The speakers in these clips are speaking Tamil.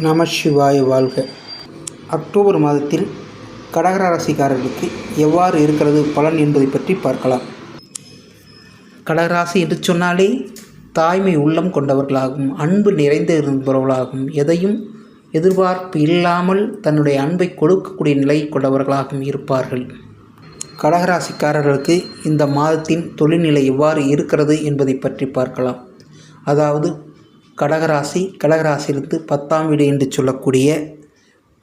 நமசிவாய வாழ்க. அக்டோபர் மாதத்தில் கடக ராசிக்காரர்களுக்கு எவ்வாறு இருக்கிறது பலன் என்பதை பற்றி பார்க்கலாம். கடகராசி என்று சொன்னாலே தாய்மை உள்ளம் கொண்டவர்களாகும் அன்பு நிறைந்து இருப்பவர்களாகும் எதையும் எதிர்பார்ப்பு இல்லாமல் தன்னுடைய அன்பை கொடுக்கக்கூடிய நிலை கொண்டவர்களாகவும் இருப்பார்கள். கடகராசிக்காரர்களுக்கு இந்த மாதத்தின் தொழில்நிலை எவ்வாறு இருக்கிறது என்பதை பற்றி பார்க்கலாம். அதாவது கடகராசி கடகராசியிலிருந்து பத்தாம் வீடு என்று சொல்லக்கூடிய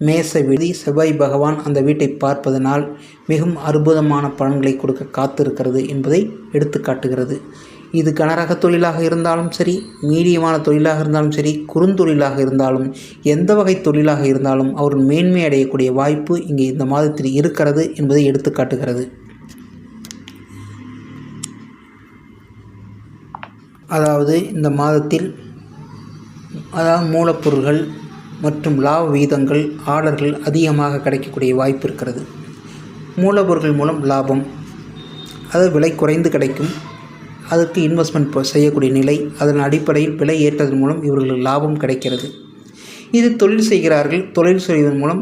மேச விதி செவ்வாய் பகவான் அந்த வீட்டை பார்ப்பதனால் மிகவும் அற்புதமான பலன்களை கொடுக்க காத்திருக்கிறது என்பதை எடுத்து காட்டுகிறது. இது கனரக தொழிலாக இருந்தாலும் சரி மீடியமான தொழிலாக இருந்தாலும் சரி குறுந்தொழிலாக இருந்தாலும் எந்த வகை தொழிலாக இருந்தாலும் அவர்கள் மேன்மை அடையக்கூடிய வாய்ப்பு இங்கே இந்த மாதத்தில் இருக்கிறது என்பதை எடுத்து காட்டுகிறது. அதாவது இந்த மாதத்தில் அதாவது மூலப்பொருள்கள் மற்றும் லாப விகிதங்கள் ஆர்டர்கள் அதிகமாக கிடைக்கக்கூடிய வாய்ப்பு இருக்கிறது. மூலப்பொருட்கள் மூலம் லாபம். அது விலை குறைந்து கிடைக்கும். அதற்கு இன்வெஸ்ட்மெண்ட் செய்யக்கூடிய நிலை அதன் அடிப்படையில் விலை ஏற்றதன் மூலம் இவர்களுக்கு லாபம் கிடைக்கிறது. இது தொழில் செய்கிறார்கள் தொழில் செய்வதன் மூலம்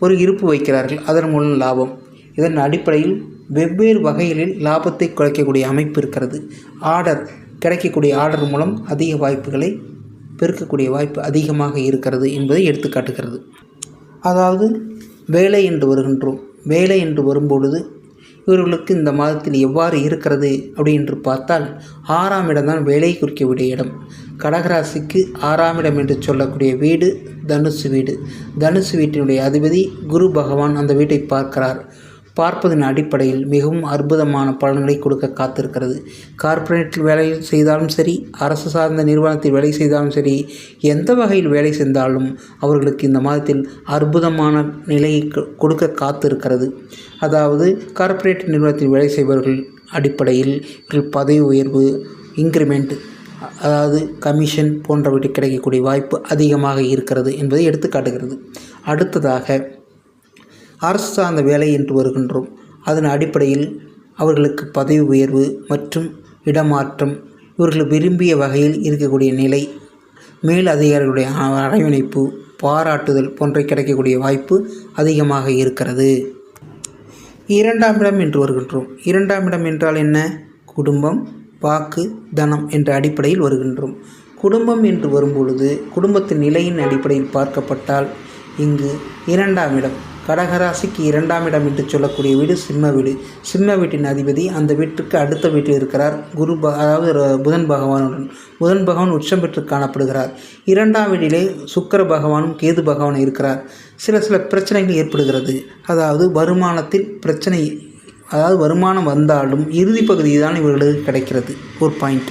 ஒரு இருப்பு வைக்கிறார்கள் அதன் மூலம் லாபம். இதன் அடிப்படையில் வெவ்வேறு வகைகளில் லாபத்தை குறைக்கக்கூடிய அமைப்பு இருக்கிறது. ஆர்டர் கிடைக்கக்கூடிய ஆர்டர் மூலம் அதிக வாய்ப்புகளை பெருக்கக்கூடிய வாய்ப்பு அதிகமாக இருக்கிறது என்பதை எடுத்துக்காட்டுகிறது அதாவது வேலை என்று வருகின்றோம். வேலை என்று வரும்பொழுது இவர்களுக்கு இந்த மாதத்தில் எவ்வாறு இருக்கிறது அப்படி என்று பார்த்தால் ஆறாம் இடம் தான் வேலை குறிக்கக்கூடிய இடம். கடகராசிக்கு ஆறாம் இடம் என்று சொல்லக்கூடிய வீடு தனுசு வீடு. தனுசு வீட்டினுடைய அதிபதி குரு பகவான் அந்த வீட்டை பார்க்கிறார். பார்ப்பதன் அடிப்படையில் மிகவும் அற்புதமான பலன்களை கொடுக்க காத்திருக்கிறது. கார்ப்பரேட்டில் வேலை செய்தாலும் சரி அரசு சார்ந்த நிறுவனத்தில் வேலை செய்தாலும் சரி எந்த வகையில் வேலை செய்தாலும் அவர்களுக்கு இந்த மாதத்தில் அற்புதமான நிலையை கொடுக்க காத்திருக்கிறது. அதாவது கார்ப்பரேட் நிறுவனத்தில் வேலை செய்பவர்கள் அடிப்படையில் பதவி உயர்வு இன்க்ரிமெண்ட் அதாவது கமிஷன் போன்றவற்றை கிடைக்கக்கூடிய வாய்ப்பு அதிகமாக இருக்கிறது என்பதை எடுத்துக்காட்டுகிறது அடுத்ததாக அரசு சார்ந்த வேலை என்று வருகின்றோம். அதன் அடிப்படையில் அவர்களுக்கு பதவி உயர்வு மற்றும் இடமாற்றம் இவர்கள் விரும்பிய வகையில் இருக்கக்கூடிய நிலை மேல் அதிகாரிகளுடைய அரவணைப்பு பாராட்டுதல் போன்ற கிடைக்கக்கூடிய வாய்ப்பு அதிகமாக இருக்கிறது. இரண்டாம் இடம் என்று வருகின்றோம். இரண்டாம் இடம் என்றால் என்ன? குடும்பம் வாக்கு தனம் என்ற அடிப்படையில் வருகின்றோம். குடும்பம் என்று வரும்பொழுது குடும்பத்தின் நிலையின் அடிப்படையில் பார்க்கப்பட்டால் இங்கு இரண்டாம் இடம் கடகராசிக்கு இரண்டாம் இடம் என்று சொல்லக்கூடிய வீடு சிம்ம வீடு. சிம்ம வீட்டின் அதிபதி அந்த வீட்டுக்கு அடுத்த வீட்டில் இருக்கிறார். குரு ப அதாவது புதன் பகவானுடன். புதன் பகவான் உச்சம் பெற்று காணப்படுகிறார். இரண்டாம் வீட்டிலே சுக்கர பகவானும் கேது பகவானும் இருக்கிறார். சில சில பிரச்சனைகள் ஏற்படுகிறது. அதாவது வருமானத்தில் பிரச்சனை அதாவது வருமானம் வந்தாலும் இறுதி பகுதி தான் இவர்களுக்கு கிடைக்கிறது. ஒரு பாயிண்ட்.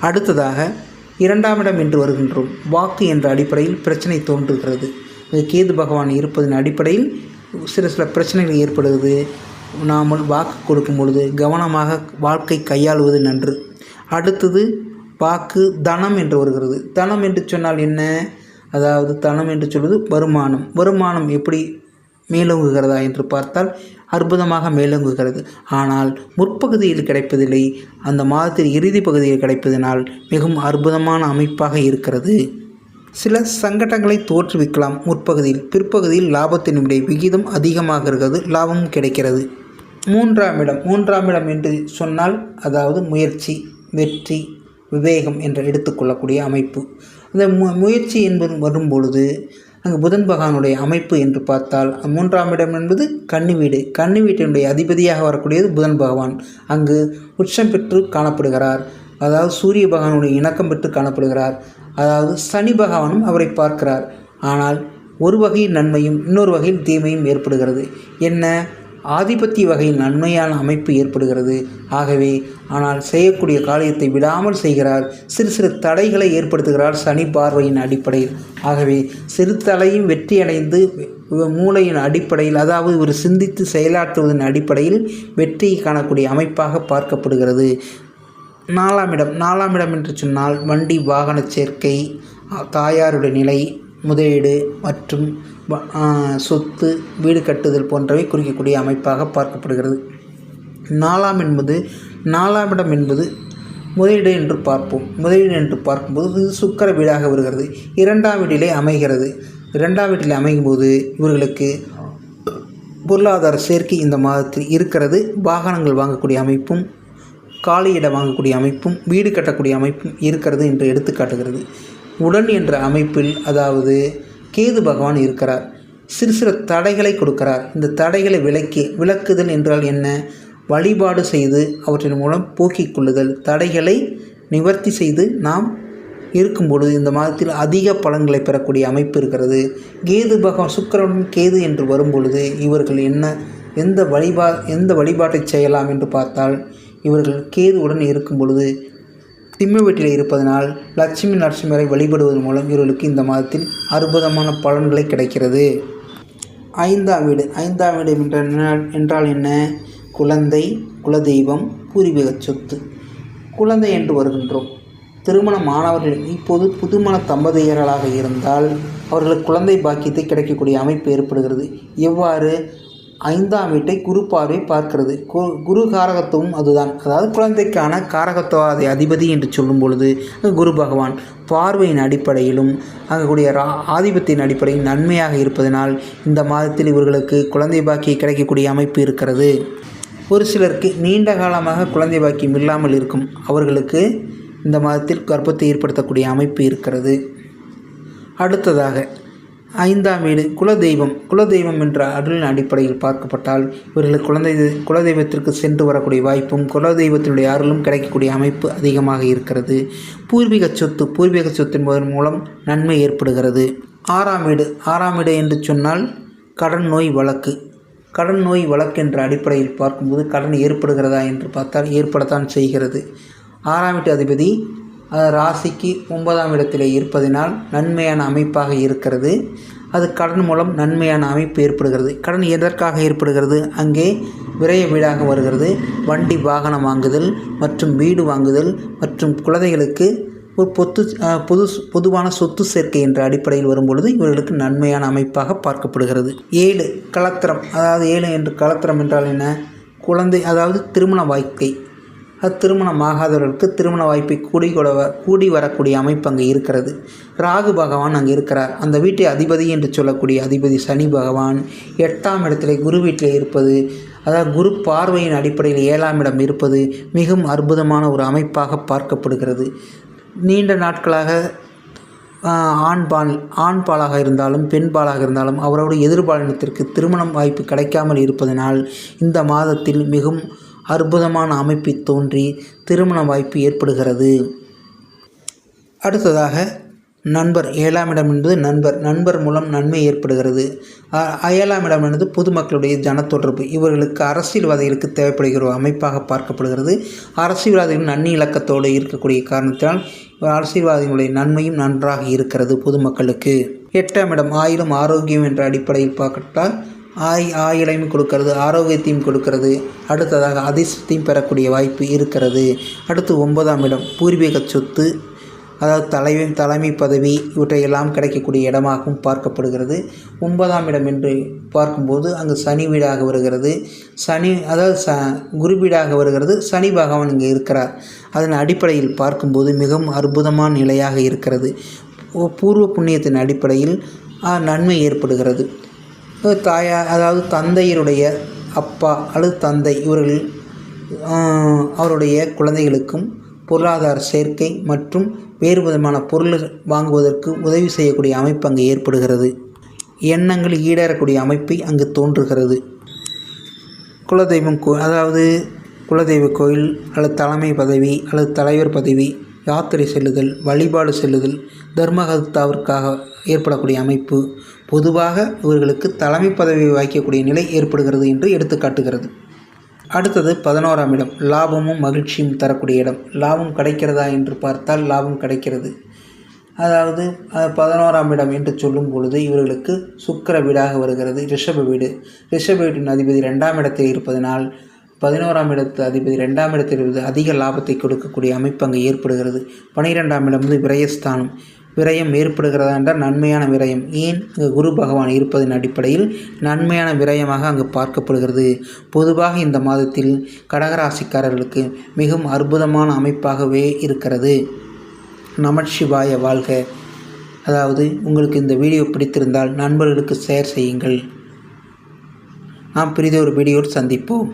அடுத்ததாக இரண்டாம் இடம் என்று வருகின்றோம். வாக்கு என்ற அடிப்படையில் பிரச்சனை தோன்றுகிறது. கேது பகவான் இருப்பதன் அடிப்படையில் சில சில பிரச்சனைகள் ஏற்படுவது நாம் வாக்கு கொடுக்கும் பொழுது கவனமாக வாழ்க்கை கையாளுவது நன்று. அடுத்தது வாக்கு தனம் என்று வருகிறது. தனம் என்று சொன்னால் என்ன? அதாவது தனம் என்று சொல்வது வருமானம். வருமானம் எப்படி மேலோங்குகிறதா என்று பார்த்தால் அற்புதமாக மேலோங்குகிறது. ஆனால் முற்பகுதியில் கிடைப்பதில்லை. அந்த மாதத்தில் இறுதி பகுதியில் கிடைப்பதனால் மிகவும் அற்புதமான அமைப்பாக இருக்கிறது. சில சங்கடங்களை தோற்றுவிக்கலாம். முற்பகுதியில் பிற்பகுதியில் லாபத்தினுடைய விகிதம் அதிகமாக இருக்கிறது லாபமும் கிடைக்கிறது. மூன்றாம் இடம் மூன்றாம் இடம் என்று சொன்னால் அதாவது முயற்சி வெற்றி விவேகம் என்று எடுத்துக்கொள்ளக்கூடிய அமைப்பு. அந்த மு முயற்சி என்பது வரும்பொழுது அங்கு புதன் பகவானுடைய அமைப்பு என்று பார்த்தால் மூன்றாம் இடம் என்பது கன்னி வீடு. கன்னி வீட்டினுடைய அதிபதியாக வரக்கூடியது புதன் பகவான். அங்கு உச்சம் பெற்று காணப்படுகிறார். அதாவது சூரிய பகவானுடைய இணக்கம் பெற்று காணப்படுகிறார். அதாவது சனி பகவானும் அவரை பார்க்கிறார். ஆனால் ஒரு வகையில் நன்மையும் இன்னொரு வகையில் தீமையும் ஏற்படுகிறது. என்ன? ஆதிபத்திய வகையில் நன்மையான அமைப்பு ஏற்படுகிறது. ஆகவே ஆனால் செய்யக்கூடிய காரியத்தை விடாமல் செய்கிறார். சிறு சிறு தடைகளை ஏற்படுத்துகிறார் சனி பார்வையின் அடிப்படையில். ஆகவே சிறு தலையும் வெற்றியடைந்து மூளையின் அடிப்படையில் அதாவது ஒரு சிந்தித்து செயலாற்றுவதன் அடிப்படையில் வெற்றியை காணக்கூடிய அமைப்பாக பார்க்கப்படுகிறது. நாலாம் இடம். நாலாம் இடம் என்று சொன்னால் வண்டி வாகன சேர்க்கை தாயாருடைய நிலை முதலீடு மற்றும் சொத்து வீடு கட்டுதல் போன்றவை குறிக்கக்கூடிய அமைப்பாக பார்க்கப்படுகிறது. நாலாம் என்பது நாலாம் இடம் என்பது முதலீடு என்று பார்ப்போம். முதலீடு என்று பார்க்கும்போது இது சுக்கர வீடாக வருகிறது. இரண்டாம் வீட்டிலே அமைகிறது. இரண்டாம் அமையும் அமையும்போது இவர்களுக்கு பொருளாதார சேர்க்கை இந்த மாதத்தில் இருக்கிறது. வாகனங்கள் வாங்கக்கூடிய அமைப்பும் காலி இடம் வாங்கக்கூடிய அமைப்பும் வீடு கட்டக்கூடிய அமைப்பும் இருக்கிறது என்று எடுத்துக்காட்டுகிறது உடன் என்ற அமைப்பில் அதாவது கேது பகவான் இருக்கிறார். சிறு சிறு தடைகளை கொடுக்கிறார். இந்த தடைகளை விலக்கி விளக்குதல் என்றால் என்ன? வழிபாடு செய்து அவற்றின் மூலம் போக்கிக் கொள்ளுதல். தடைகளை நிவர்த்தி செய்து நாம் இருக்கும் பொழுது இந்த மாதத்தில் அதிக பலன்களை பெறக்கூடிய அமைப்பு இருக்கிறது. கேது பகவான் சுக்கிரனுடன் கேது என்று வரும் பொழுது இவர்கள் என்ன எந்த வழிபா எந்த வழிபாட்டை செய்யலாம் என்று பார்த்தால் இவர்கள் கேதுவுடன் இருக்கும் பொழுது திம்ம வீட்டில் இருப்பதனால் லட்சுமி நரசிம்மரை வழிபடுவதன் மூலம் இவர்களுக்கு இந்த மாதத்தில் அற்புதமான பலன்களை கிடைக்கிறது. ஐந்தாம் வீடு. ஐந்தாம் வீடு என்றால் என்றால் என்ன? குழந்தை குலதெய்வம் பூர்வீக சொத்து. குழந்தை என்று வருகின்றோம். திருமணமானவர்கள் இப்போது புதுமண தம்பதியர்களாக இருந்தால் அவர்களுக்கு குழந்தை பாக்கியத்தை கிடைக்கக்கூடிய அமைப்பு ஏற்படுகிறது. எவ்வாறு? ஐந்தாம் வீட்டை குரு பார்வை பார்க்கிறது. கு குரு காரகத்துவம் அதுதான். அதாவது குழந்தைக்கான காரகத்துவாதி அதிபதி என்று சொல்லும் பொழுது குரு பகவான் பார்வையின் அடிப்படையிலும் அங்கக்கூடிய ரா ஆதிபத்தியின் அடிப்படையில் நன்மையாக இருப்பதனால் இந்த மாதத்தில் இவர்களுக்கு குழந்தை பாக்கியம் கிடைக்கக்கூடிய அமைப்பு இருக்கிறது. ஒரு சிலருக்கு நீண்ட காலமாக குழந்தை பாக்கியம் இல்லாமல் இருக்கும். அவர்களுக்கு இந்த மாதத்தில் கர்ப்பத்தை ஏற்படுத்தக்கூடிய அமைப்பு இருக்கிறது. அடுத்ததாக ஐந்தாம் வீடு குலதெய்வம். குலதெய்வம் என்ற அருளின் அடிப்படையில் பார்க்கப்பட்டால் இவர்கள் குழந்தை குலதெய்வத்திற்கு சென்று வரக்கூடிய வாய்ப்பும் குலதெய்வத்தினுடைய அருளும் கிடைக்கக்கூடிய அமைப்பு அதிகமாக இருக்கிறது. பூர்வீக சொத்து பூர்வீக சொத்து என்பதன் மூலம் நன்மை ஏற்படுகிறது. ஆறாம் வீடு ஆறாம் வீடு என்று சொன்னால் கடன் நோய் வழக்கு. கடன் நோய் வழக்கு என்ற அடிப்படையில் பார்க்கும்போது கடன் ஏற்படுகிறதா என்று பார்த்தால் ஏற்படத்தான் செய்கிறது. ஆறாம் வீட்டு அதிபதி ராசிக்கு ஒன்பதாம் இடத்தில் இருப்பதினால் நன்மையான அமைப்பாக இருக்கிறது. அது கடன் மூலம் நன்மையான அமைப்பு ஏற்படுகிறது. கடன் எதற்காக ஏற்படுகிறது? அங்கே விரைய வீடாக வருகிறது. வண்டி வாகனம் வாங்குதல் மற்றும் வீடு வாங்குதல் மற்றும் குழந்தைகளுக்கு ஒரு பொத்து பொது பொதுவான சொத்து சேர்க்கை என்ற அடிப்படையில் வரும்பொழுது இவர்களுக்கு நன்மையான அமைப்பாக பார்க்கப்படுகிறது. ஏழு கலத்திரம். அதாவது ஏழு என்று கலத்திரம் என்றால் என்ன? குழந்தை அதாவது திருமண வாழ்க்கை. திருமணம் ஆகாதவர்களுக்கு திருமண வாய்ப்பை கூடி கொட கூடி வரக்கூடிய அமைப்பு அங்கே இருக்கிறது. ராகு பகவான் அங்கே இருக்கிறார். அந்த வீட்டை அதிபதி என்று சொல்லக்கூடிய அதிபதி சனி பகவான் எட்டாம் இடத்துல குரு வீட்டில் இருப்பது அதாவது குரு பார்வையின் அடிப்படையில் ஏழாம் இடம் இருப்பது மிகவும் அற்புதமான ஒரு அமைப்பாக பார்க்கப்படுகிறது. நீண்ட நாட்களாக ஆண் பால் ஆண் பாலாக இருந்தாலும் பெண் பாலாக இருந்தாலும் அவரோட எதிர்பாலினத்திற்கு திருமணம் வாய்ப்பு கிடைக்காமல் இருப்பதனால் இந்த மாதத்தில் மிகவும் அற்புதமான அமைப்பு தோன்றி திருமண வாய்ப்பு ஏற்படுகிறது. அடுத்ததாக நண்பர். ஏழாம் இடம் என்பது நண்பர். நண்பர் மூலம் நன்மை ஏற்படுகிறது. ஏழாம் இடம் என்பது பொதுமக்களுடைய ஜனத்தொடர்பு. இவர்களுக்கு அரசியல்வாதிகளுக்கு தேவைப்படுகிற ஒரு அமைப்பாக பார்க்கப்படுகிறது. அரசியல்வாதிகள் நன்னி இலக்கத்தோடு இருக்கக்கூடிய காரணத்தினால் அரசியல்வாதிகளுடைய நன்மையும் நன்றாக இருக்கிறது பொதுமக்களுக்கு. எட்டாம் இடம் ஆயிரம் ஆரோக்கியம் என்ற அடிப்படையில் பார்க்கட்டால் ஆய் ஆயிலையும் கொடுக்கறது ஆரோக்கியத்தையும் கொடுக்கறது. அடுத்ததாக அதிர்ஷ்டத்தையும் பெறக்கூடிய வாய்ப்பு இருக்கிறது. அடுத்து ஒன்பதாம் இடம் பூர்வீக சொத்து அதாவது தலைமை தலைமை பதவி இவற்றையெல்லாம் கிடைக்கக்கூடிய இடமாகவும் பார்க்கப்படுகிறது. ஒன்பதாம் இடம் என்று பார்க்கும்போது அங்கு சனி வீடாக வருகிறது. சனி அதாவது ச குரு வீடாக வருகிறது. சனி பகவான் இங்கே இருக்கிறார். அதன் அடிப்படையில் பார்க்கும்போது மிகவும் அற்புதமான நிலையாக இருக்கிறது. பூர்வ புண்ணியத்தின் அடிப்படையில் நன்மை ஏற்படுகிறது. தாயார் அதாவது தந்தையருடைய அப்பா அல்லது தந்தை இவர்கள் அவருடைய குழந்தைகளுக்கும் பொருளாதார சேர்க்கை மற்றும் வேறு விதமான பொருள் வாங்குவதற்கு உதவி செய்யக்கூடிய அமைப்பு அங்கு ஏற்படுகிறது. எண்ணங்கள் ஈடேறக்கூடிய அமைப்பை அங்கு தோன்றுகிறது. குலதெய்வம் கோ அதாவது குலதெய்வ கோயில் அல்லது தலைமை பதவி அல்லது தலைவர் பதவி யாத்திரை செல்லுதல் வழிபாடு செல்லுதல் தர்மகர்த்தாவிற்காக ஏற்படக்கூடிய அமைப்பு பொதுவாக இவர்களுக்கு தலைமை பதவி வகிக்கக்கூடிய நிலை ஏற்படுகிறது என்று எடுத்துக்காட்டுகிறது. அடுத்தது பதினோராம் இடம். லாபமும் மகிழ்ச்சியும் தரக்கூடிய இடம். லாபம் கிடைக்கிறதா என்று பார்த்தால் லாபம் கிடைக்கிறது. அதாவது பதினோராம் இடம் என்று சொல்லும் பொழுது இவர்களுக்கு சுக்கர வீடாக வருகிறது ரிஷப வீடு. ரிஷப வீட்டின் அதிபதி ரெண்டாம் இடத்தில் இருப்பதனால் பதினோராம் இடத்து அதிபதி ரெண்டாம் இடத்தில் இருந்து அதிக லாபத்தை கொடுக்கக்கூடிய அமைப்பு அங்கே ஏற்படுகிறது. பனிரெண்டாம் இடம் வந்து விரயஸ்தானம். விரயம் ஏற்படுகிறதா என்றால் நன்மையான விரயம். ஏன்? குரு பகவான் இருப்பதன் அடிப்படையில் நன்மையான விரயமாக அங்கு பார்க்கப்படுகிறது. பொதுவாக இந்த மாதத்தில் கடகராசிக்காரர்களுக்கு மிகவும் அற்புதமான அமைப்பாகவே இருக்கிறது. நமச்சிவாய வாழ்க. அதாவது உங்களுக்கு இந்த வீடியோ பிடித்திருந்தால் நண்பர்களுக்கு ஷேர் செய்யுங்கள். நாம் பெரிதொரு வீடியோவில் சந்திப்போம்.